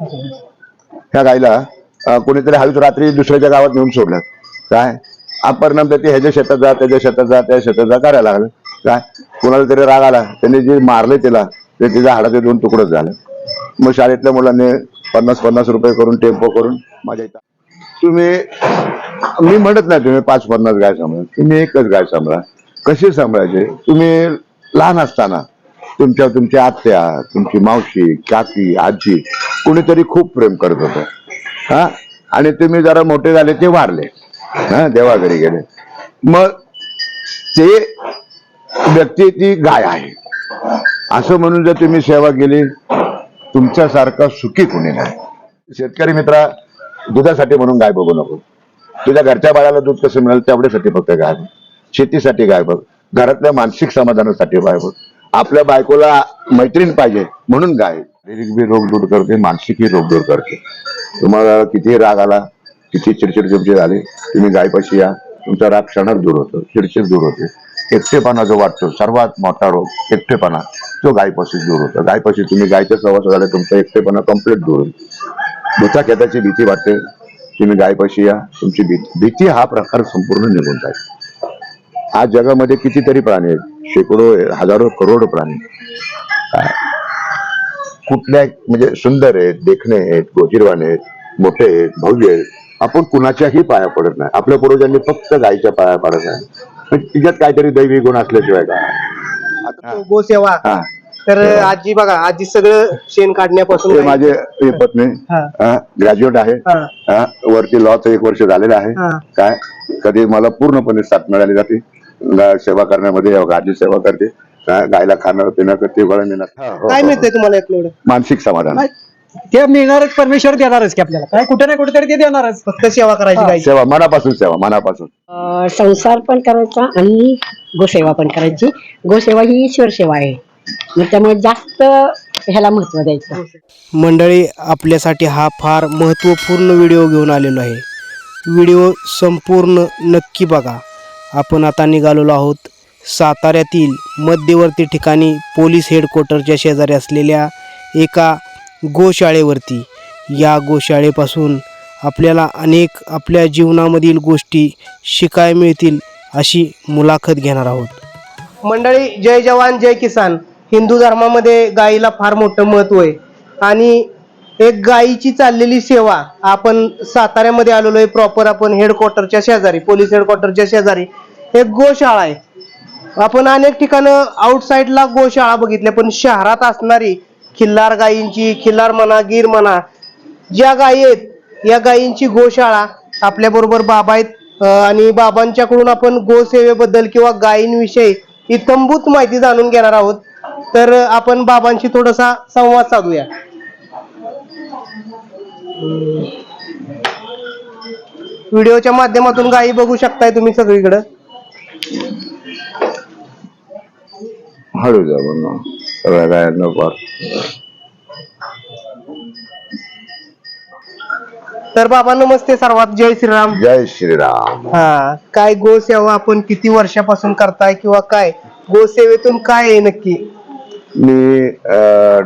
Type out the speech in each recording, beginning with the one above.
ह्या गायला कोणीतरी हवीच रात्री दुसऱ्याच्या गावात नेऊन सोडलं. काय? परिणाम त्याचे ह्याच्या शेतात जा त्याच्या शेतात जा त्या शेतात जा करायला लागलं. काय? कोणाला तरी राग आला. त्यांनी जे मारले त्याला ते तिच्या हाडाचे दोन तुकडच झालं. मग शाळेतल्या मुलांनी पन्नास पन्नास रुपये करून टेम्पो करून माझ्या इथं तुम्ही मी म्हणत नाही तुम्ही पाच पन्नास गाय सांभाळा. तुम्ही एकच गाय सांभाळा. कशी सांभाळायचे? तुम्ही लहान असताना तुमच्या तुमच्या आत्या तुमची मावशी काकी आजी कुणीतरी खूप प्रेम करत होतं. हा? आणि तुम्ही जरा मोठे झाले ते वारले. हा? देवाघरी गेले. मग ते व्यक्ती ती गाय आहे. असं म्हणून जर तुम्ही सेवा केली तुमच्यासारखा सुखी कुणी नाही. शेतकरी मित्रा दुधासाठी म्हणून गाय बघू नको. तुझ्या घरच्या बाळाला दूध कसं मिळेल तेवढ्यासाठी फक्त गाय बघ. शेतीसाठी गाय बघ. घरातल्या मानसिक समाधानासाठी गाय बघ. आपल्या बायकोला मैत्रीण पाहिजे म्हणून गाय. शारीरिक बी रोग दूर करते मानसिकही रोग दूर करते. तुम्हाला किती राग आला किती चिडचिड तुमचे झाले तुम्ही गायपाशी या तुमचा राग क्षणात दूर होतो चिडचिड दूर होते. एकटेपणा जो वाटतो सर्वात मोठा रोग एकटेपणा तो गायपाशी दूर होतो. गायपाशी तुम्ही गायच्या सहवास झाला तुमचा एकटेपणा कंप्लीट दूर होईल. दुचाक्याची भीती वाटते तुम्ही गायपाशी या तुमची भीती भीती हा प्रकार संपूर्ण निघून जाईल. आज जगामध्ये कितीतरी प्राणी आहेत शेकडो हजारो करोड प्राणी. काय? कुठल्या म्हणजे सुंदर आहेत देखणे आहेत गोजीरवाने आहेत मोठे आहेत भव्य आहेत आपण कुणाच्याही पाया पडत नाही. आपल्या पूर्वजांनी फक्त गायीच्या पाया पडत नाही. पण तिच्यात काहीतरी दैवी गुण असल्याशिवाय तो गोसेवा. तर आजी बघा आजी सगळं शेण काढण्यापासून माझे पत्नी हा. ग्रॅज्युएट आहे. वरती लॉचं एक वर्ष झालेलं आहे. काय? कधी मला पूर्णपणे साथ मिळाली जाते. सेवा करण्यामध्ये गायची सेवा करते. काय, गायला खाणं पिणं करते वळण देणं. हा, हो, काय हो, मिळतंय तुम्हाला यातलं एवढं? मानसिक समाधान. ते मिळणारच परमेश्वर देणारच की आपल्याला. काय कुठे ना कुठेतरी ते देणारच. फक्त सेवा करायची गायची सेवा मनापासून सेवा मनापासून. अं, संसार पण करायचा आणि गोसेवा पण करायची. गोसेवा ही ईश्वर सेवा आहे. मग त्यामुळे जास्त ह्याला महत्त्व द्यायचं. मंडळी आपल्यासाठी हा फार महत्त्वपूर्ण व्हिडिओ घेऊन आलेलो आहे. व्हिडिओ संपूर्ण नक्की बघा. आपण आता निघालेलो आहोत साताऱ्यातील मध्यवर्ती ठिकाणी पोलीस हेडक्वार्टरच्या शेजारी असलेल्या एका गोशाळेवरती. या गोशाळेपासून आपल्याला अनेक आपल्या जीवनामधील गोष्टी शिकाय मिळतील अशी मुलाखत घेणार आहोत. मंडळी जय जवान जय किसान. हिंदू धर्मामध्ये गायीला फार मोठं महत्त्व आहे. आणि एक गायीची चाललेली सेवा आपण साताऱ्यामध्ये आलेलो आहे प्रॉपर आपण हेडक्वार्टरच्या शेजारी पोलीस हेडक्वार्टरच्या शेजारी. एक गोशाळा आहे. आपण अनेक ठिकाणं आउटसाईडला गोशाळा बघितल्या पण शहरात असणारी खिल्लार गायींची खिल्लार म्हणा गीर म्हणा ज्या गायी आहेत या गायींची गोशाळा आपल्या बरोबर बाबा आहेत. आणि बाबांच्याकडून आपण गोसेवेबद्दल किंवा गायींविषयी इतंभूत माहिती जाणून घेणार आहोत. तर आपण बाबांशी थोडासा संवाद साधूया. व्हिडिओच्या माध्यमातून गायी बघू शकताय तुम्ही सगळीकडं. हळू जा म्हणून सगळ्या गायांना पार तर बाबा नमस्ते सर्वात. जय श्रीराम. जय श्रीराम. हा काय गोसेवा आपण किती वर्षापासून करताय किंवा काय? गोसेवेतून काय आहे नक्की? मी अं,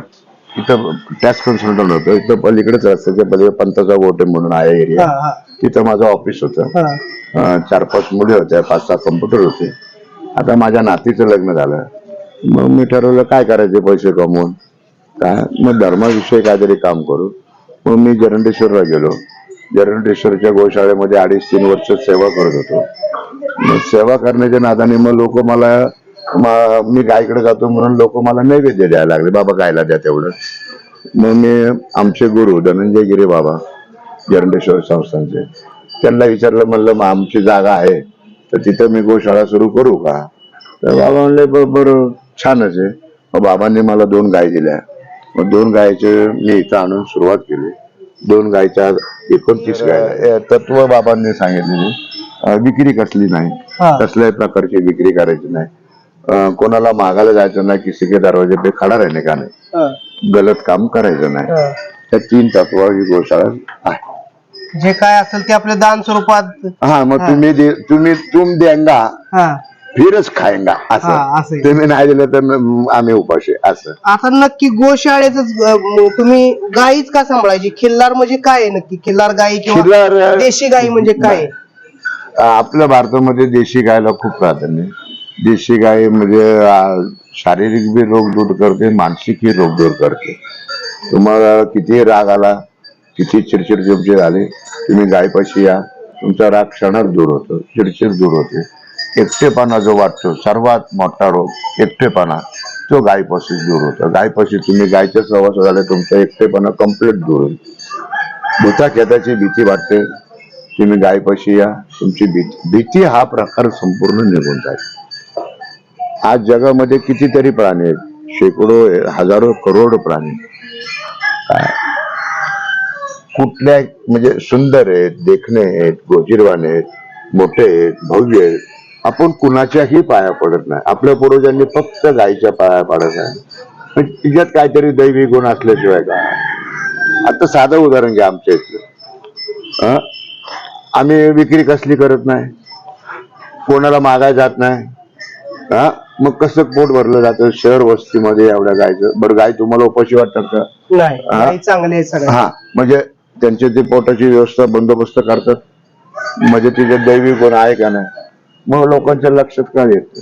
इथं टॅक्स कन्सल्टंट होतो. इथं पलीकडेच रस्त्याच्या पलीकडे पंताचा गोटे म्हणून आहे हा एरिया हा. तिथं माझं ऑफिस होतं. हा. अं, चार पाच मुली होत्या पाच सहा कम्प्युटर होते. आता माझ्या नातीचं लग्न झालं. मग मी ठरवलं काय करायचे पैसे कमवून? काय? मग धर्माविषयी काहीतरी काम करू. मग मी जरंडेश्वरला गेलो. जरंडेश्वरच्या गोशाळेमध्ये अडीच तीन वर्ष सेवा करत होतो. मग सेवा करण्याच्या नादाने मग लोक मला मी गायकडे जातो म्हणून लोक मला नैवेद्य द्यायला लागले. बाबा गायला द्या तेवढं. मग मी आमचे गुरु धनंजय गिरे बाबा जरंडेश्वर संस्थांचे त्यांना विचारलं म्हणलं मग आमची जागा आहे तर तिथं मी गोशाळा सुरू करू का? तर बाबा म्हणले बरोबर छानच आहे मग बाबांनी मला दोन गाय दिल्या. मग दोन गायचे मी इथं आणून सुरुवात केली. दोन गायच्या एकोणतीस गाय तत्व बाबांनी सांगितलेली. विक्री कसली नाही. हा. कसल्याही प्रकारची विक्री करायची नाही. कोणाला मागायला जायचं नाही किसी के दरवाजे पे खडा राहणे का नाही. गलत काम करायचं नाही. त्या तीन तत्व ही गोशाळा आहे. जे काय असेल ते आपल्या दान स्वरूपात हा मग तुम्ही दे- तुम्ही तुम देंगा. हा. फिरच खायंगा हा, असं. असं आहे. तुम्ही नाही दिलं तर आम्ही उपाशी असं. आता नक्की गोशाळेच तुम्ही गायीच का सांभाळायची? खिल्लार म्हणजे काय आहे नक्की? खिल्लार गाई किंवा देशी गाई म्हणजे काय? आहे? आपल्या भारतामध्ये देशी गायला खूप प्राधान्य आहे. देशी गाय म्हणजे अं, शारीरिक बी रोग दूर करते मानसिकही रोग दूर करते. तुम्हाला कितीही राग आला किती चिडचिड तुमची झाली तुम्ही गायपाशी या तुमचा राग क्षणात दूर होतो चिडचिड दूर होते. एकटेपणा जो वाटतो सर्वात मोठा रोग एकटेपणा. तो गायपाशी दूर होतो. गायपाशी तुम्ही गायच्या सहवास झाले तुमचा एकटेपणा कंप्लीट दूर होईल. भूता खेताची भीती वाटते. तुम्ही गायपाशी या तुमची भीती भीती हा प्रकार संपूर्ण निघून जाईल. आज जगामध्ये कितीतरी प्राणी आहेत. शेकडो हजारो करोड प्राणी. काय कुठल्या म्हणजे सुंदर आहेत देखणे आहेत गोजीरवाने आहेत मोठे आहेत भव्य आहेत. आपण कुणाच्याही पाया पडत नाही. आपल्या पूर्वजांनी फक्त गायीच्या पाया पडत आहे तिच्यात काहीतरी दैवी गुण असल्याशिवाय काय आता साधं उदाहरण घ्या आमच्या इथलं? आम्ही विक्री कसली करत नाही? कोणाला मागाय जात नाही? हा मग कसं पोट भरलं जातं शहर वस्तीमध्ये एवढ्या गायचं बरं गाय तुम्हाला उपाशी वाटतात का? चांगले हा म्हणजे त्यांचे ते पोटाची व्यवस्था बंदोबस्त करतात? म्हणजे तिथे दैवी गुण आहे का नाही? मग लोकांच्या लक्षात का येत?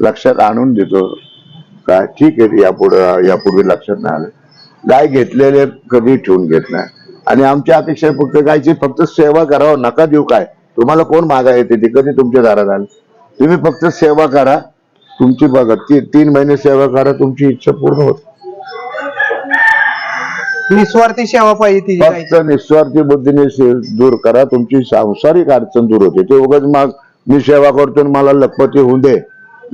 लक्षात आणून देतो. काय? ठीक आहे यापुढे यापूर्वी लक्षात नाही आलं. गाय घेतलेले कधी ठेवून घेत नाही. आणि आमची अपेक्षा फक्त गायची फक्त सेवा करावं नका देऊ काय? तुम्हाला कोण मागा येते? ती कधी तुमच्या दारात आली? तुम्ही फक्त सेवा करा. तुमची बघा ती तीन महिने सेवा करा तुमची इच्छा पूर्ण होत. निस्वार्थी सेवा पाहिजे फक्त निस्वार्थी बुद्धीने दूर करा. तुमची सांसारिक अडचण दूर होते. ते उगाच मग मी सेवा करतो मला लखपती होऊ दे.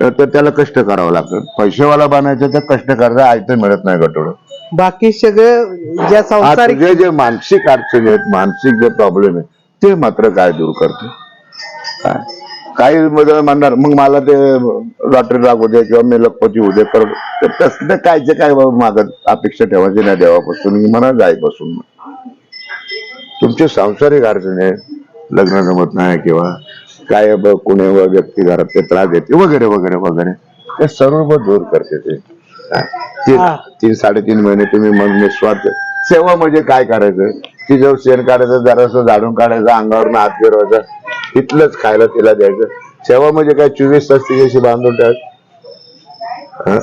तर त्याला कष्ट करावं लागतं. पैसेवाला बनायचं तर कष्ट करायचं आयतं मिळत नाही गटोड. बाकी सगळं ज्या संसारिक जे मानसिक अडचणी आहेत मानसिक जे प्रॉब्लेम आहे ते मात्र काय दूर करते काय? काही बदल म्हणणार. मग मला ते लॉटरी लागू दे किंवा मी लखपती होऊ दे. तर तसलं कायचे काय मागत अपेक्षा ठेवायची नाही देवापासून. म्हणा जाईपासून तुमचे सांसारिक अडचणी आहेत. लग्न जमत नाही किंवा काय कोणी व्यक्ती घरात ते त्रास देते वगैरे वगैरे वगैरे. ते सर्व दूर करते ते? तीन. तीन साडेतीन महिने तुम्ही मन निस्वार्थ. सेवा म्हणजे काय करायचं? तिच्यावर शेण काढायचं जरासं झाडून काढायचं अंगावर हात फिरवायचा इथलंच खायला तिला द्यायचं. सेवा म्हणजे काय? चोवीस तास तिच्याशी बांधून ठेवायचं. हं?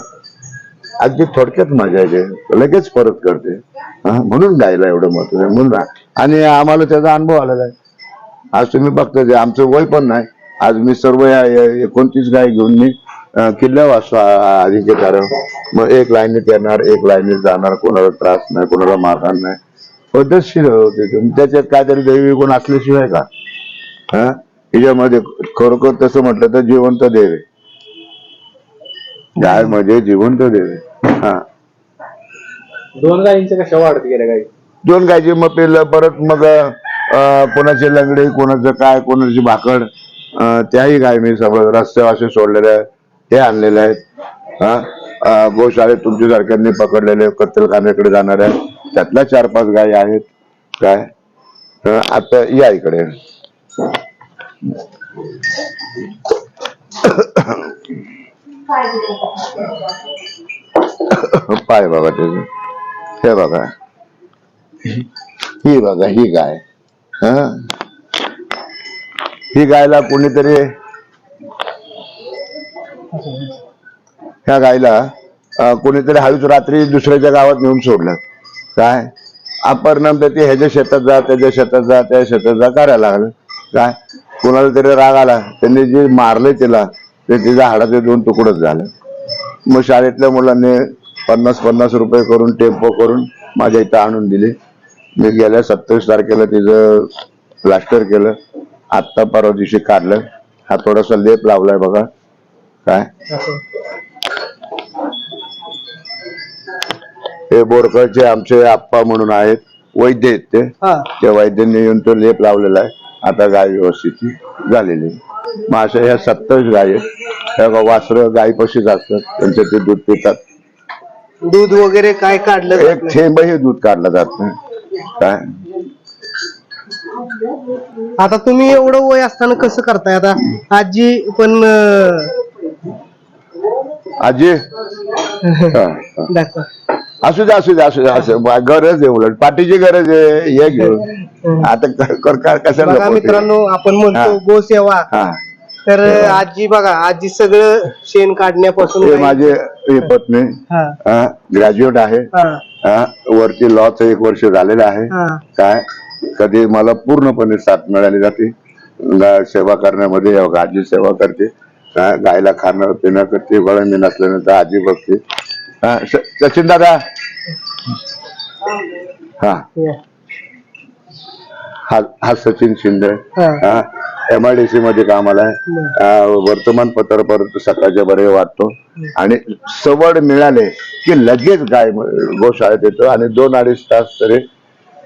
अगदी थोडक्यात मजा येते. लगेच परत करते? म्हणून गायला एवढं महत्त्व आहे. म्हणून आणि आम्हाला त्याचा अनुभव आलेला आहे. आज तुम्ही बघता जे आमचं वय पण नाही. आज मी सर्व या एकोणतीस गाय घेऊन मी किल्ल्यावर असतो आ- आधीचे कारण. मग एक लाईनीत येणार एक लाईनीत जाणार कोणाला त्रास नाही कोणाला मारणार नाही. पद्धतशीर होते ते. त्याच्यात काहीतरी दैवी गुण असल्याशिवाय का? हा? हिच्यामध्ये खरोखर तसं म्हटलं तर जिवंत देव गाय म्हणजे जिवंत देव हा. दोन गायींच्या कशा वाढत गेल्या गाई? दोन गायचे मग पिल्लं परत मग कोणाची लंगडी कोणाचं काय कोणाची भाकड त्याही गाय मी सगळं रस्त्यावर असे सोडलेले आहेत हे आणलेले आहेत हा तुमच्या सारख्यांनी पकडलेले कत्तलखान्याकडे जाणाऱ्या त्यातल्या चार पाच गायी आहेत. काय? आता या इकडे. पाय बघा त्याच हे बघा. ही बघा ही गाय. हा? ही गायला कोणीतरी ह्या गायला कोणीतरी हळूच रात्री दुसऱ्याच्या गावात नेऊन सोडलं. काय? अपरिणाम तर ते ह्याच्या शेतात जा त्याच्या शेतात जा त्या शेतात जा करायला लागलं. काय? कोणाला तरी राग आला. त्यांनी जे मारले तिला ते तिच्या हाडाचे दोन तुकडच झालं. मग शाळेतल्या मुलांनी पन्नास पन्नास रुपये करून टेम्पो करून माझ्या इथं आणून दिले. मी गेल्या सत्तावीस तारखेला तिचं प्लास्टर केलं. आत्ता परवा दिवशी काढलं. हा थोडासा लेप लावलाय बघा. काय? हे बोरकळचे आमचे आप्पा म्हणून आहेत. वैद्य आहेत ते त्या वैद्यांनी येऊन तो लेप लावलेला आहे. आता गाय व्यवस्थित झालेली आहे. मग अशा ह्या सत्तावीस गाय आहेत. वासरं गायपाशीच असतात त्यांचं ते दूध पितात. दूध वगैरे काय काढलं एक. थेंबही दूध काढलं जात नाही. काय? आता तुम्ही एवढं वय असताना कसं करताय? आता आजी पण अं, आजी? हा, हा. दाखवा. असू दे असू दे असू दे असं बा- गरज आहे उलट. पाठीची गरज आहे हे घेऊन. आता क- कर- कर- कशाला बघा नको ते? मित्रांनो आपण म्हणतो हा. गोसेवा हा. तर आजी बघा आजी सगळं शेण काढण्यापासून काही- माझे हे पत्नी हा. ग्रॅज्युएट आहे. वरती लॉचं एक वर्ष झालेलं आहे. काय? कधी मला पूर्णपणे साथ मिळाली जाते. सेवा करण्यामध्ये आजी सेवा करते. गायला खाणं पिणं करते. वळण मी नसल्यानंतर आजी बघते. हा, सचिन दादा? हा. हा हा सचिन शिंदे. हा. एम आय डी सी मध्ये कामाला आहे हा, वर्तमानपत्र परत सकाळच्या बरे वाटतो. आणि सवड मिळाले की लगेच गाय गोशाळेत येतो आणि दोन अडीच तास तरी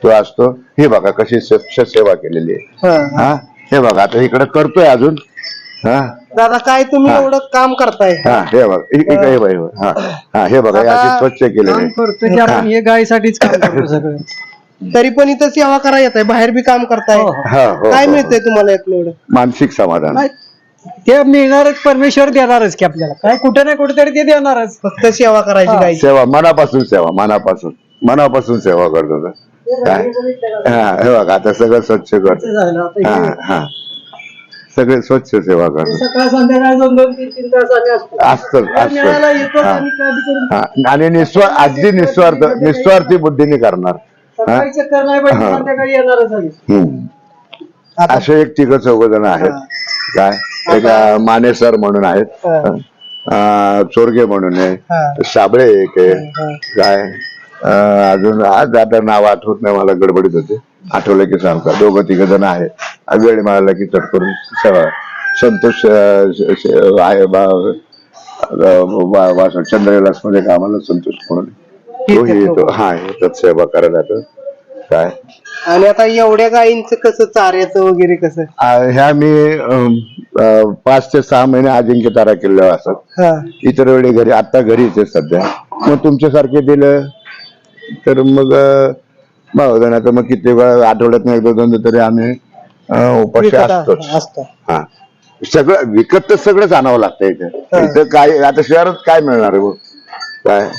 तो असतो. हे बघा कशी स्वच्छ सेवा केलेली आहे. हा. हा? हे बघा आता इकडे करतोय अजून. हा? दादा काय तुम्ही. एवढं काम करताय? हा हे बघा हे. बघा, हे. बघा. हा स्वच्छ केलेले काम आहे. हे. गायीसाठीच तरी पण इथं सेवा करा येत आहे बाहेर बी काम करताय. हो, हो. हा हो, काय हो, मिळतंय तुम्हाला एवढं? मानसिक समाधान. ते मिळणारच परमेश्वर देणारच की आपल्याला. काय कुठे ना कुठेतरी ते देणारच. फक्त सेवा करायची हा. गाई. सेवा मनापासून सेवा मनापासून. मनापासून सेवा करतो तो. काय? हा हे बघा आता सगळं स्वच्छ करतो आता हा हे. सगळे स्वच्छ सेवा करतो सकाळ संध्याकाळ दोन दोन तीन तीन तास आम्ही असतो. असतं असतं. येतो हा. आणि हा. निस्वार्थ अगदी निस्वार्थ निस्वार्थी बुद्धीने करणार. सकाळी चक्कर नाही पाहिजे हा. संध्याकाळी येणारच आम्ही हम्म. आता असे एक तिघ चौघ जण आहेत. काय? एक अं, माने सर म्हणून आहेत. हा. अं, चोरगे म्हणून आहे. हा. साबळे एक आहे. हा. काय? अं, अजून आज आता नाव आठवत नाही मला गडबडीत होते. आठवलं की सांगता. दोघं तिघ जण आहेत. आ, वेळ मिळाला की चटकरून सेवा संतोष अं, श- श- आहे बा अं, वा- वा- चंद्रविलासमध्ये कामाला संतोष म्हणून. तोही येतो. हा येतात सेवा करायला येतो काय? आणि आता एवढ्या गायींचं कसं चाऱ्याचं वगैरे कसं? आ, ह्या मी अम, अ, पाच ते सहा महिने अजिंक्य तारा किल्ल्यावर असत हा. इतर वेळी घरी आता घरीच आहे सध्या. मग तुमच्यासारखे दिलं तर मग भावदानाचं मग किती वेळा आठवड्यात एकदा दोनदा तरी आम्ही अ, उपाशी विकत असतं. हा. सगळं विकत तर सगळंच आणावं लागतं इथे. इथं काय आता शहरात काय मिळणार आहे बुवा? काय?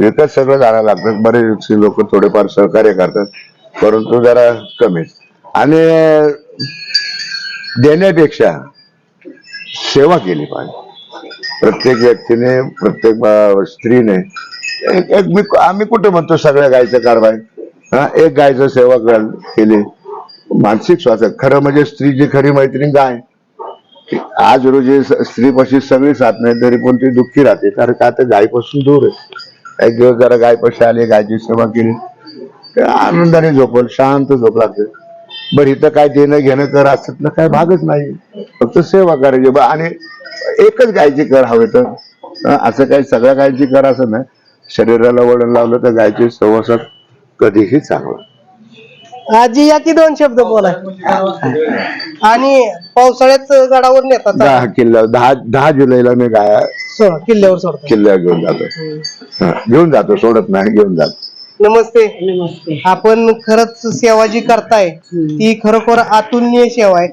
विकत सगळं जाणं लागतं बरेच लोक थोडेफार सहकार्य करतात परंतु जरा कमीच आणि देण्यापेक्षा सेवा केली पाहिजे. प्रत्येक व्यक्तीने प्रत्येक स्त्रीने एक एक मी आम्ही कुठे म्हणतो सगळ्या गायचं कारभार? हा एक गायचं सेवा केली. मानसिक स्वास्थ्य खरं म्हणजे स्त्रीची खरी मैत्रीण गाय आज रोजी स्त्रीपाशी सगळी साथ नाही तरी पण ती दुःखी राहते. कारण का तर गायपासून दूर आहे. एक दिवस जरा गायपाशी आली गायची सेवा केली. आनंदाने झोपल शांत झोप लागते बरं इथं काय देणं घेणं कर असतलं काय भागच नाही. फक्त सेवा करायची. बा आणि एकच गायची कर हवे तर. असं काही सगळ्या गायची कर असं नाही. शरीराला वळण लावलं तर गायची सहवासात कधीही चांगलं. आजी या की दोन शब्द बोला. आणि पावसाळ्यात गडावर नेतात. दहा किल्ला दहा दहा जुलैला मी गाया. सोडा किल्ल्यावर सोडतात किल्ल्यावर घेऊन जातो. हं, घेऊन जातो सोडत नाही घेऊन जातो. नमस्ते. नमस्ते. आपण खरंच सेवा जी करताय ती खरोखर अतुलनीय सेवा आहे.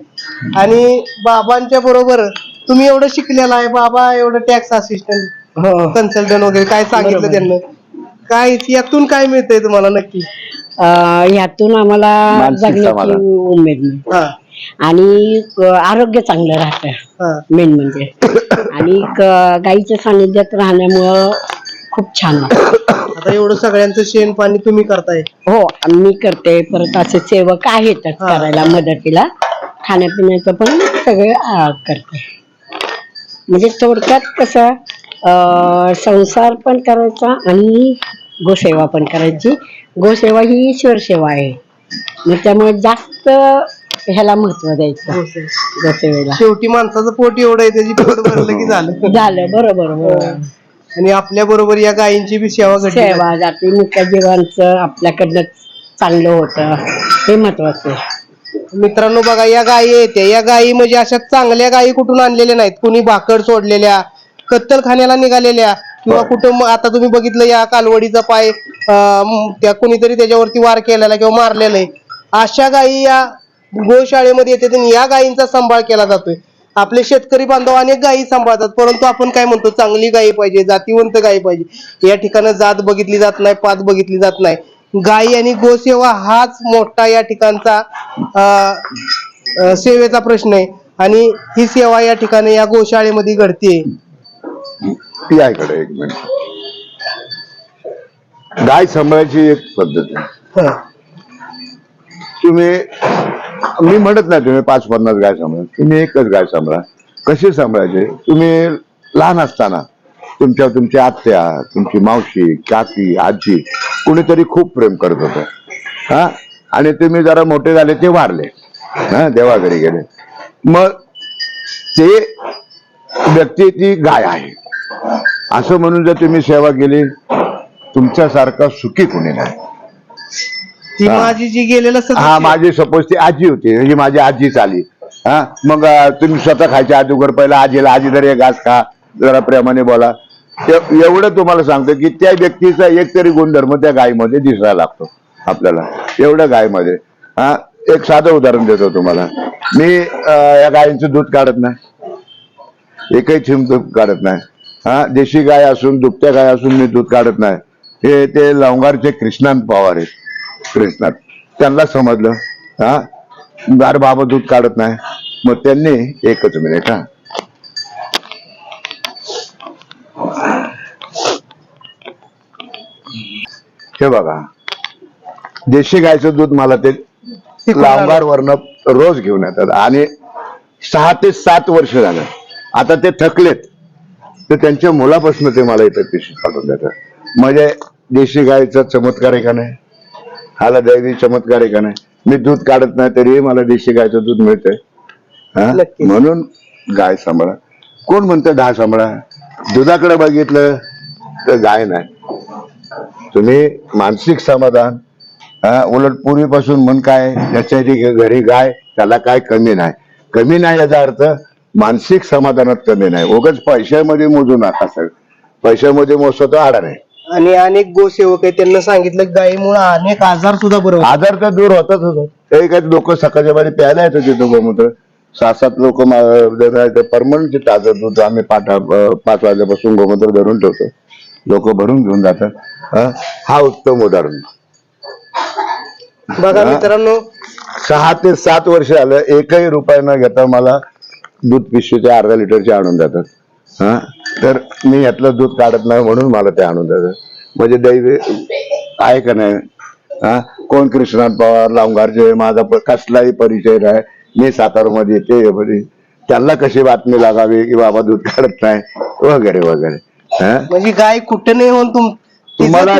आणि बाबांच्या बरोबर तुम्ही एवढं शिकलेला आहे बाबा एवढं टॅक्स असिस्टंट कन्सल्टंट वगैरे काय सांगितलं. त्यांना? काय यातून काय मिळतंय तुम्हाला नक्की? अं, ह्यातून आम्हाला मानसिक जगण्याची समाधान. उमेद मिळते हा. आणि आरोग्य चांगलं राहतं हा. मेन म्हणजे. आणि क- गाईच्या सानिध्यात राहण्यामुळं खूप छान वाटतं. आता एवढं सगळ्यांचं शेण पाणी तुम्ही करताय. हो मी करते. परत असे सेवक आहेतच हा. करायला मदतीला. खाण्यापिण्याचं पण सगळं आ, करते. म्हणजे थोडक्यात कसं अं, संसार पण करायचा आणि गोसेवा पण करायची. गोसेवा ही ईश्वर सेवा आहे. मग त्यामुळे जास्त ह्याला महत्त्व द्यायचं गोसेवेला. शेवटी माणसाचं पोट एवढं आहे त्याची पोट भरलं की झालं. झालं बरोबर हो. आणि आपल्या बरोबर या गायींची बी सेवा घडली सेवा जाती मुख्य जीवांचं आपल्याकडनं चांगलं होतं. हे महत्वाचं आहे. मित्रांनो बघा या गायी येते या गायी म्हणजे अशा चांगल्या गायी कुठून आणलेल्या नाहीत? कुणी भाकड सोडलेल्या कत्तलखान्याला निघालेल्या किंवा कुठं आता तुम्ही बघितलं या कालवडीचा पाय त्या कुणीतरी त्याच्यावरती वार केलेला किंवा मारलेला आहे. अशा गायी या गोशाळेमध्ये येते आणि या गायींचा सांभाळ केला जातोय. आपले शेतकरी बांधव अनेक गायी सांभाळतात परंतु आपण काय म्हणतो चांगली गायी पाहिजे जातीवंत गायी पाहिजे. या ठिकाणी जात बघितली जात नाही पात बघितली जात नाही. गायी आणि गोसेवा हाच मोठा या ठिकाणचा सेवेचा प्रश्न आहे. आणि ही सेवा या ठिकाणी या गोशाळेमध्ये घडते या इकडे एक मिनिट. गाय सांभाळायची एक पद्धत आहे. तुम्ही मी म्हणत नाही तुम्ही पाच पन्नास गाय सांभाळा तुम्ही एकच गाय सांभाळा. कशी सांभाळायचे? तुम्ही लहान असताना तुमच्या तुमची आत्या तुमची मावशी काकी आजी कुणीतरी खूप प्रेम करत होतं. हा? आणि तुम्ही जरा मोठे झाले ते वारले. हा? देवाघरी गेले. मग ते व्यक्ती ती गाय आहे. असं म्हणून जर तुम्ही सेवा केली तुमच्यासारखा सुखी कोणी नाही. ती. माझी जी गेलेलं हा माझी सपोज ती आजी होती ही माझी आजी चाली. हा मग तुम्ही स्वतः खायच्या अगोदर पहिला आजीला आजी जर एक घास खा जरा प्रेमाने बोला. एवढं तुम्हाला सांगतो की त्या व्यक्तीचा एक तरी गुणधर्म त्या गायीमध्ये दिसायला लागतो आपल्याला. एवढं गायमध्ये हा एक साधं उदाहरण देतो तुम्हाला. मी या गायींचं दूध काढत नाही. एकही थिंब दूध काढत नाही. हा देशी गाय असून दुभत्या गाय असून मी दूध काढत नाही. हे ते लवंगारचे कृष्णान पवार आहेत. कृष्णात. त्यांना समजलं. हा? गार बाबा दूध काढत नाही. मग त्यांनी एकच मिनिट हा. हे बघा. देशी गायचं दूध मला ते लांबार वरन रोज घेऊन येतात. आणि सहा ते सात वर्ष झालं. आता ते थकलेत. तर त्यांच्या मुलापासून ते मला इथं पिशवी पाठवून देतात म्हणजे देशी गायचा चमत्कार आहे का नाही? हाला दैवी चमत्कार आहे का नाही? मी दूध काढत नाही तरीही मला देशी गायचं दूध मिळतंय. हा? म्हणून गाय सांभाळा. कोण म्हणतं गाय सांभाळा? दुधाकडे बघितलं तर गाय नाही. तुम्ही मानसिक समाधान हा, उलट पूर्वीपासून म्हण काय? ज्याच्या जी घरी गाय त्याला काय कमी नाही. कमी नाही याचा अर्थ मानसिक समाधानात कमी नाही. उगाच पैशामध्ये मोजू नका सर. पैशामध्ये मोजतो तो आडा नाही. आणि अनेक गोसेवक आहेत त्यांना सांगितलं गायीमुळे अनेक आजार सुद्धा बरं होतात. आजार तर दूर होतच होत काही काही लोक सकाळच्या बारी प्यायला येतं तिथं गोमूत्र. सात सात लोक परमनंट ताजं दूध आम्ही पाठ पाच वाजल्यापासून गोमूत्र धरून ठेवतो. लोक भरून घेऊन जातात. हा? उत्तम उदाहरण. बघा. मित्रांनो. सहा ते सात वर्ष झालं एकही रुपया न घेता मला दूध पिशवीचे अर्धा लिटरचे आणून देतात. हा? तर मी यातलं दूध काढत नाही म्हणून मला ते आणून देतात. म्हणजे दैवी आहे का नाही? हा? कोण कृष्णात पवार लावंगारचे माझा कसलाही परिचय नाही. मी सातारमध्ये येते मध्ये त्यांना कशी बातमी लागावी की बाबा दूध काढत नाही? वगैरे वगैरे. हा? म्हणजे गाय कुठं नाही होऊन तुम्हाला.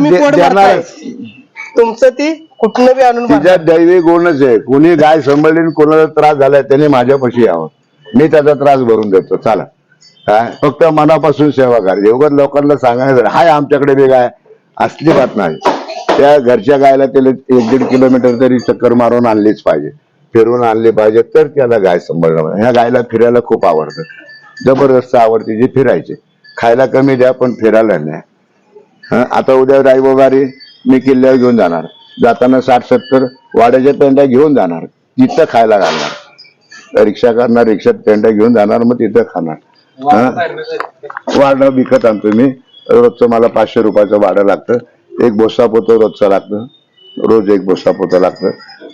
तुमचं ती कुठनं बी आणून दैवी गुणच आहे. कुणी गाय सांभाळली कोणाला त्रास झालाय त्याने माझ्यापाशी यावं. मी त्याचा त्रास भरून देतो. चला. काय फक्त मनापासून सेवा करायची उगाच लोकांना सांगायचं हाय आमच्याकडे बी गाय असली बात नाही. त्या घरच्या गायला त्याला एक दीड किलोमीटर तरी चक्कर मारून आणलीच पाहिजे. फिरून आणली पाहिजे तर त्याला गाय सांभाळणं. ह्या गायला फिरायला खूप आवडतं. जबरदस्त आवडते जी फिरायची. खायला कमी द्या पण फिरायला नाही आता उद्या राईबोगारी मी किल्ल्यावर घेऊन जाणार. जाताना साठ सत्तर वाड्याच्या पेंड्या घेऊन जाणार. तिथं खायला घालणार. रिक्षा करणार रिक्षात पेंड्या घेऊन जाणार मग तिथं खाणार. हं? वाढणं विकत आणतो मी. रोजचं मला पाचशे रुपयाचं भाडं लागतं. एक बोसा पोतं रोजचं लागतं. रोज एक बोसा पोतं लागतं.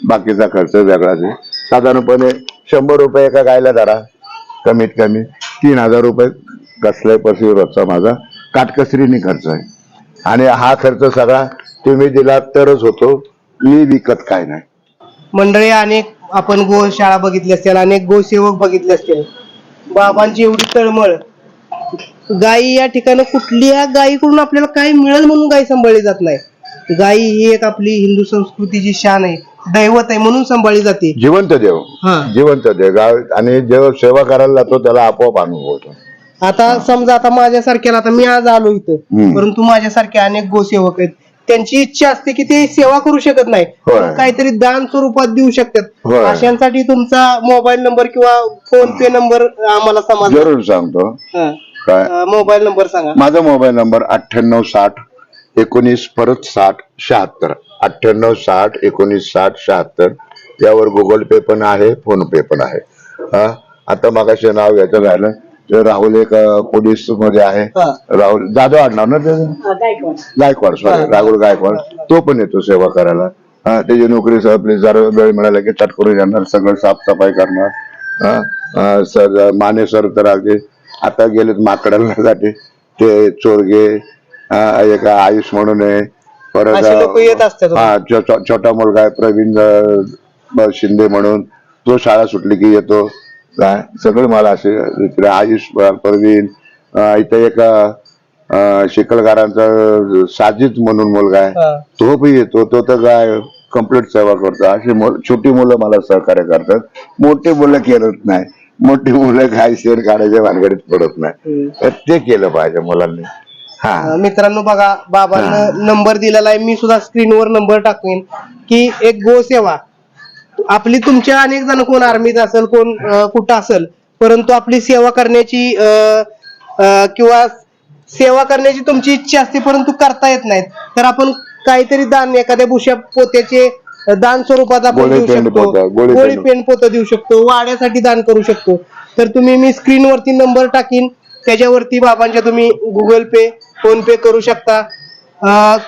बाकीचा खर्च वेगळाच आहे. साधारणपणे शंभर रुपये एका गायला धरा. कमीत कमी. तीन हजार रुपये कसलाही पशी रोजचा माझा. काटकसरीने खर्च आहे. आणि हा खर्च सगळा तुम्ही दिला तरच होतो. मी विकत काय नाही. मंडळी अनेक आपण गोशाळा बघितली असतील अनेक गोसेवक बघितले असतील. बाबांची एवढी तळमळ. गायी या ठिकाणी कुठल्या गायीकडून आपल्याला काय मिळेल म्हणून गाय सांभाळली जात नाही. गायी ही एक आपली हिंदू संस्कृतीची शान आहे दैवत आहे म्हणून सांभाळली जाते. जिवंत देव. हा. जिवंत देव. गाव आणि जेव्हा सेवा करायला जातो त्याला आपोआप अनुभव होतो आता समजा आता माझ्यासारख्याला आता मी आज आलो इथं. हम्म. परंतु माझ्यासारखे अनेक गोसेवक आहेत. त्यांची इच्छा असते की ते सेवा करू शकत नाही. होय. पण काहीतरी दान स्वरूपात देऊ शकतात. होय. अशांसाठी तुमचा मोबाईल नंबर किंवा फोन पे नंबर आम्हाला समाज जरूर सांगतो. काय? मोबाईल नंबर सांगा. माझा मोबाईल नंबर अठ्ठ्याण्णव साठ एकोणीस परत साठ शहात्तर. अठ्ठ्याण्णव साठ एकोणीस साठ शहात्तर. यावर गुगल पे पण आहे फोन पे पण आहे. हा? आता मगाशी नाव घ्यायचं राहिलं. ते राहुल एक पोलीसमध्ये आहे. राहुल जाधव आडनाव ना त्याचं? गायकवाड. सॉरी राहुल गायकवाड. तो पण येतो सेवा करायला. त्याची नोकरी आपली जरा वेळ मिळाला की चट करून येणार सगळं साफसफाई करणार. सर माने सर तर अगदी आता गेलेत माकडांसाठी ते चोरगे एक आयुष म्हणून आहे. परत. हा छोटा मुलगा आहे प्रवीण शिंदे म्हणून. तो शाळा सुटली की येतो. काय सगळे मला असे इकडे आयुष प- प्रवीण अं, इथे एक शिकलगारांचा साजिद म्हणून मुलगा आहे. तो पण येतो तो तर काय कंप्लीट सेवा करतो. अशी छोटी मुलं मला सहकार्य करतात. मोठी मुलं करत नाही. मोठी मुलं काय शेर काढायच्या भानगडीत पडत नाही. तर ते केलं पाहिजे मुलांनी. हा. मित्रांनो बघा बाबांना नंबर दिलेला आहे. मी सुद्धा स्क्रीनवर नंबर टाकवीन. की एक गोसेवा आपली तुमच्या अनेक जण कोण आर्मीत असेल कोण कुठं असेल परंतु आपली सेवा करण्याची किंवा सेवा करण्याची तुमची इच्छा असते परंतु करता येत नाहीत. तर आपण काहीतरी दान एखाद्या भुशा पोत्याचे दान स्वरूपात आपण देऊ शकतो. पोतं, गोळी. पेंड. पोतं देऊ शकतो वाड्यासाठी दान करू शकतो. तर तुम्ही मी स्क्रीनवरती नंबर टाकीन त्याच्यावरती बाबांच्या तुम्ही गुगल पे फोन पे करू शकता.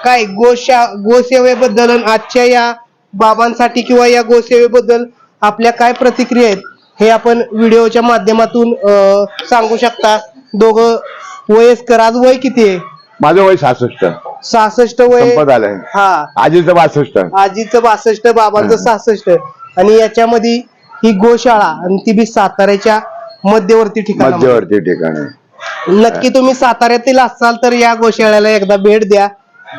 काय गोशा गोसेवेबद्दल आजच्या या बाबांसाठी किंवा या गोसेवेबद्दल आपल्या काय प्रतिक्रिया आहेत हे आपण व्हिडिओच्या माध्यमातून सांगू शकता. दोघं वयस्कर आज वय किती आहे? माझं वय सहासष्ट. सहासष्ट वय? संपत आलंय हा. आजीचं बासष्ट. आजीचं बासष्ट बाबांचं सहासष्ट. आणि याच्यामध्ये ही गोशाळा आणि ती बी साताऱ्याच्या मध्यवर्ती ठिकाण मध्यवर्ती ठिकाणी. नक्की तुम्ही साताऱ्यातील असाल तर या गोशाळ्याला एकदा भेट द्या.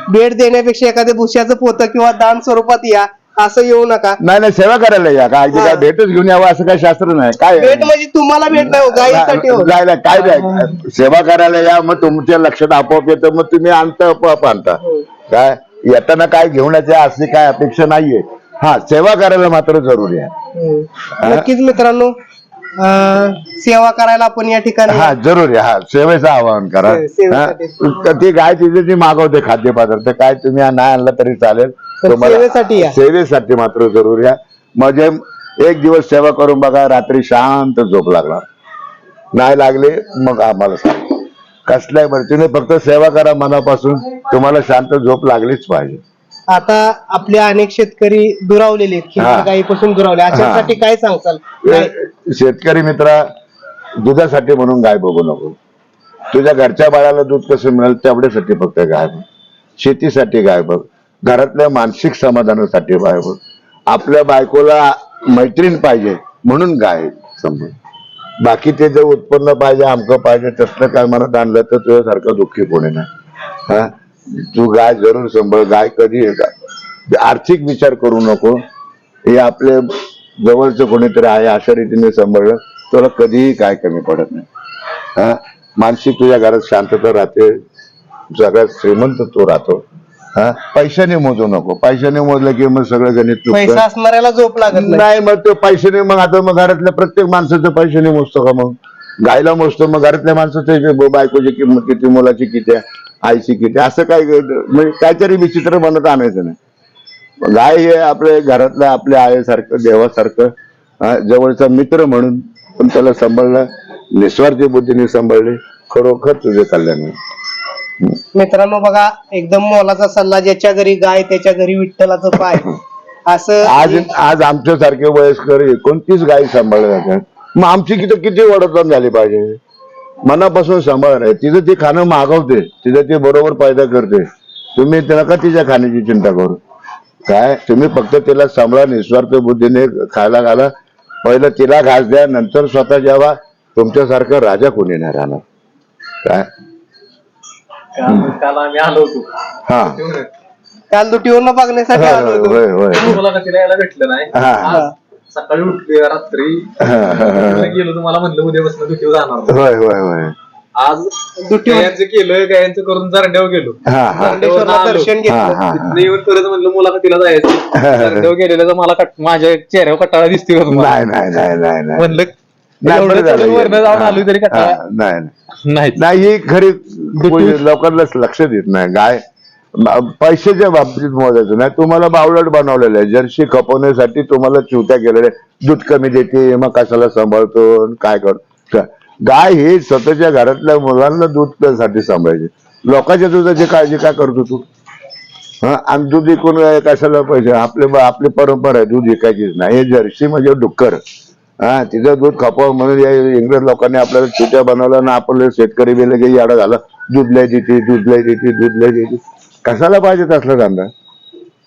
भेट देण्यापेक्षा एखाद्या भुश्याचं पोतं किंवा दान स्वरूपात या. असं येऊ नका. नाही नाही सेवा करायला या. काय काय भेटच घेऊन यावं असं काही शास्त्र नाही. काय? भेट म्हणजे तुम्हाला भेट नाही हो, गायीसाठी हो. काय सेवा करायला या मग तुमच्या लक्षात आपोआप येतं मग तुम्ही आणता आपोआप आणता. काय? येताना काय घेऊन अशी काय अपेक्षा नाहीये. हा सेवा करायला मात्र जरुरी आहे हम्म. नक्कीच मित्रांनो. अं, सेवा करायला आपण या ठिकाणी हा जरुरी आहे. हा सेवेचं आवाहन करा से- सेवेसाठी. हा. तर ती गाय तिथे ती मागवते खाद्यपदार्थ काय तुम्ही नाही आणलं तरी चालेल पण तुम्हाला- सेवेसाठी या. सेवेसाठी मात्र जरुरी आहे म्हणजे एक दिवस सेवा करून बघा रात्री शांत झोप लागला नाही लागले मग आम्हाला सांग कसल्याही तुम्ही फक्त सेवा करा मनापासून तुम्हाला शांत झोप लागलीच पाहिजे आता आपले अनेक शेतकरी दुरावलेले आहेत हा. गायीपासून दुरावले. अशासाठी काय सांगचाल काय? शेतकरी मित्रा दुधासाठी म्हणून गाय बघू नको. तुझ्या घरच्या बाळाला दूध कसं मिळेल तेवढ्यासाठी फक्त गाय बघ. शेतीसाठी गाय बघ. घरातल्या मानसिक समाधानासाठी गाय बघ. आपल्या बायकोला मैत्रीण पाहिजे म्हणून गाय समज बाकी ते जर उत्पन्न पाहिजे आमकं पाहिजे तसलं काय मनात आणलं तर तुझ्यासारखं दुःखी कोणी नाही. हा? तू गाय जरूर सांभाळ गाय कधी का आर्थिक विचार करू नको. हे आपले जवळचं कोणीतरी आहे अशा रीतीने सांभाळलं तुला कधीही काय कमी पडत नाही. हा? मानसिक तुझ्या घरात शांतता राहते. सगळ्यात श्रीमंत तू राहतो. हा? पैशाने मोजू नको. पैशाने मोजलं की मग सगळं गणित पैसा असणाऱ्याला झोप लागत नाही. मग तो पैशाने मग आता मग घरातल्या प्रत्येक माणसाचं पैशाने मोजतो का मग? गायला मोजतो मग घरातल्या माणसाचं बायकोची किंमत किती मुलाची किती आहे, आईची किती असं काय म्हणजे काहीतरी विचित्र बनत आणायचं नाही. गाय हे आपल्या घरातल्या आपल्या आईसारखं देवासारखं जवळचा मित्र म्हणून पण त्याला सांभाळलं. निस्वार्थी बुद्धीने सांभाळले. खरोखर तुझे कल्याण. मित्रांनो बघा एकदम मोलाचा सल्ला ज्याच्या घरी गाय त्याच्या घरी विठ्ठलाचं पाय. असं आज आज आमच्यासारखे वयस्कर एकोणतीस गायी सांभाळल्या जातात मग आमची किती किती वडतण झाली पाहिजे? मनापासून सांभाळ आहे तिचं ती खाणं मागवते. तिचं ती बरोबर फायदा करते. तुम्ही त्याला का तिच्या खाण्याची चिंता करू? काय? तुम्ही फक्त तिला सांभाळा निस्वार्थ बुद्धीने खायला घाला. पहिलं तिला घास द्या नंतर स्वतः जेव्हा तुमच्यासारखा राजा कोणी नाही राहणार. काय? काल काल आम्ही आलो होतो. हा. काल दुटीवरनं बघण्यासाठी आलो होतो. होय होय. यायला भेटलं नाही. हा. आज सकाळी उठले रात्री. गेलो तुम्हाला म्हणलं उद्यापासून दुटीवर जाणार. होय होय होय. आज गायांचं केलं गायांचं करून जारंड्यावर गेलो. दर्शन घेतलं. येऊन परत म्हणलं मुलाखतीला जायचं जारंड्यावर गेलेलं तर मला कट- माझ्या चेहऱ्यावर कटाळा दिसतोय का तुम्हाला? नाही नाही नाही नाही नाही. म्हणलं नाही, नाही नाही. नाही नाही खरी लोकांना लक्ष देत नाही. गाय पैशाच्या बाबतीत मोजायचं नाही. तुम्हाला बावलट बनवलेलं आहे. जर्सी खपवण्यासाठी तुम्हाला चिवत्या केलेल्या दूध कमी देते मग कशाला सांभाळतो काय करतो गाय ही स्वतःच्या घरातल्या मुलांना दूधसाठी सांभाळायची. लोकांच्या दुधाची काळजी काय करतो तू? हा आणि दूध विकून कशाला पैसे? आपले आपली परंपरा आहे दूध विकायचीच नाही. हे जर्सी म्हणजे डुक्कर. हा तिचं दूध खपावं म्हणून या इंग्रज लोकांनी आपल्याला चुट्या बनवल्या ना आपलं शेतकरी बेले की याडा झालं. दूध लय देते दूध लय देते दूध लय देते. कशाला पाहिजे तसला धंदा?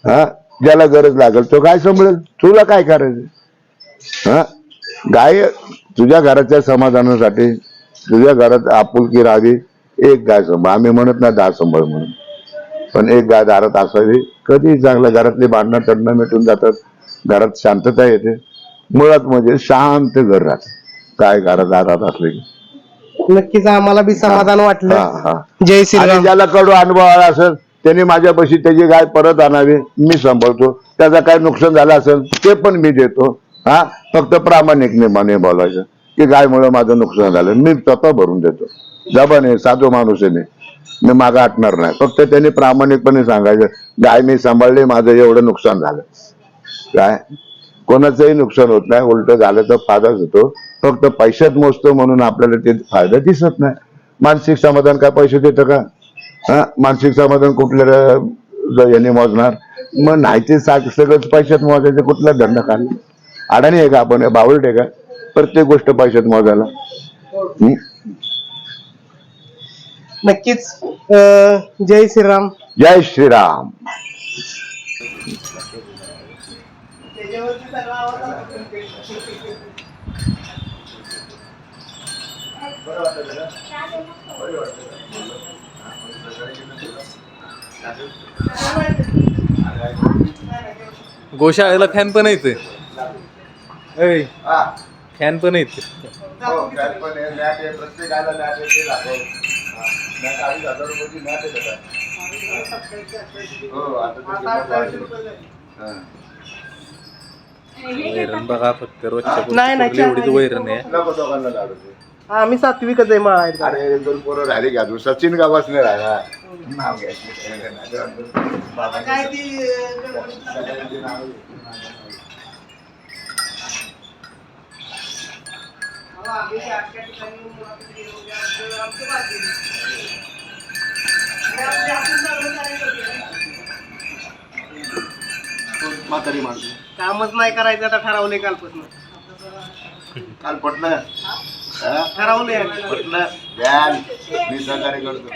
हा? ज्याला गरज लागेल तो काय सांभाळेल? तुला काय करायचं? हा? गाय तुझ्या घराच्या समाधानासाठी तुझ्या घरात आपुलकी राहावी एक गाय सांभाळ. आम्ही म्हणत नाही दहा सांभाळ म्हणून. पण एक गाय दारात असावी कधी चांगलं घरातली भांडणं तडणं मिटून जातात. घरात शांतता येते. मुळात म्हणजे शांत घर राहत. काय घरात दारात असले की. नक्कीच आम्हाला बी समाधान वाटलं. हा. जय आणि श्रीराम. ज्याला कडू अनुभव आला असेल त्याने माझ्यापाशी त्याची गाय परत आणावी मी सांभाळतो. त्याचा काय नुकसान झालं असेल ते पण मी देतो. हा? फक्त प्रामाणिक माने बोलायचं. की गायमुळे माझं नुकसान झालं. मी स्वतः भरून देतो. जबाने साधू माणूस आहे मी मी मागं आटणार नाही. फक्त त्यांनी प्रामाणिकपणे सांगायचं गाय मी सांभाळली माझं एवढं नुकसान झालं. काय? कोणाचंही नुकसान होत नाही. उलट झालं तर फायदाच होतो. फक्त पैशात मोजतो म्हणून आपल्याला ते फायदा दिसत नाही. मानसिक समाधान काय पैसे देतं का? मानसिक समाधान कुठल्या याने मोजणार? मग नाही ते सा- सगळंच पैशात मोजायचं कुठला धंदा काढला अडाणी आहे का आपण? बावलट आहे का? प्रत्येक गोष्ट पैशात मोजायला? नक्कीच. अं, जय श्रीराम. जय श्रीराम. गोशाळेला फॅन पण येते फॅन पण येते वैरण बघा फक्त रोजच्या वैरण आहे. हा, आम्ही सात्विकच आहे मळायचं अरे एक दोन पोरं राहिले का अजून. सचिन गावाच नाही राहिला नाव घ्यायचं काय ती म्हातारी माणसं. कामच नाही करायचं आता ठरवलंय कालपासून. काल पटलं? ठरवलंय आम्ही. पटलं द्याल मी सहकार्य करतो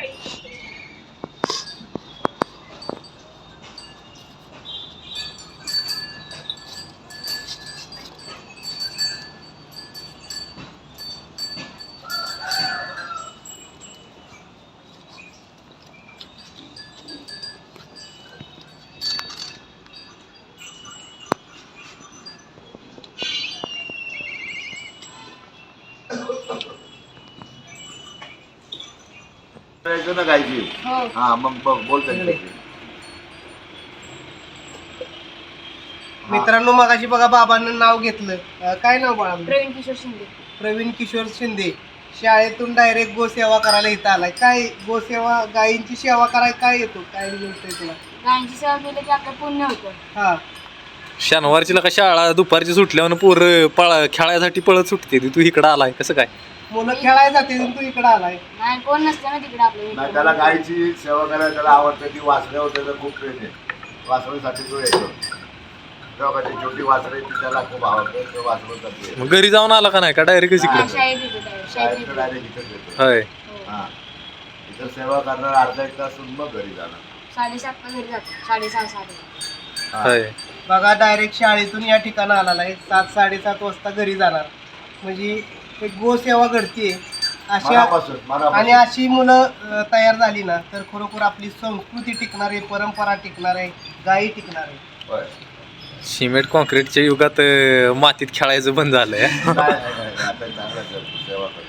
करायचं ना गायची हा मग बघ बोल त्यांच्याशी. मित्रांनो मगाशी बघा बाबांना नाव घेतलं. अं, काय नाव बाळा प्रवीण किशोर शिंदे. प्रवीण किशोर शिंदे. शाळेतून डायरेक्ट गोसेवा करायला इथं आलाय. काय गोसेवा गायींची सेवा करायला काय येतो? काय मिळतंय तुला? गायींची सेवा केली की आपलं पुण्य होतं. हा. शनिवारची का शाळा दुपारची सुटल्यावर पोर पळा खेळायसाठी पळत सुटते ती. तू इकडं आलाय. कसं काय? मुलं खेळायला जाते आणि तू इकडे आलाय. नाही कोण नसतं ना तिकडे नाही त्याला इकडे. गायची सेवा करायला त्याला आवडतं ती वासरे होते तर खूप प्रेम आहे. वासरेसाठी तो येतो. छोटी वासरे ती त्याला खूप आवडते तो मग घरी जाऊन आला का नाही? का डायरेक्ट हा, शाळेत येतो त्यावेळेस, शाळेत येतो. डायरेक्ट इथंच येतो. होय. हो. हा इथं सेवा करणार अर्धा एक तास मग घरी जाणार. साडेसातला घरी जातो. साडेसहा साडे हा. होय. बघा डायरेक्ट शाळेतून या ठिकाणी आलेला आहे. सात साडेसात वाजता घरी जाणार. म्हणजे एक गोसेवा घडतीये अशा मनापासून आणि अशी मुलं अं, तयार झाली ना तर खरोखर आपली संस्कृती टिकणार आहे परंपरा टिकणार आहे गायी टिकणार आहे होय. सिमेंट कॉन्क्रीटच्या युगात अं, मातीत खेळायचं बंद झालंय काय नाही, काय नाही. आता चांगलं करतो, सेवा करतो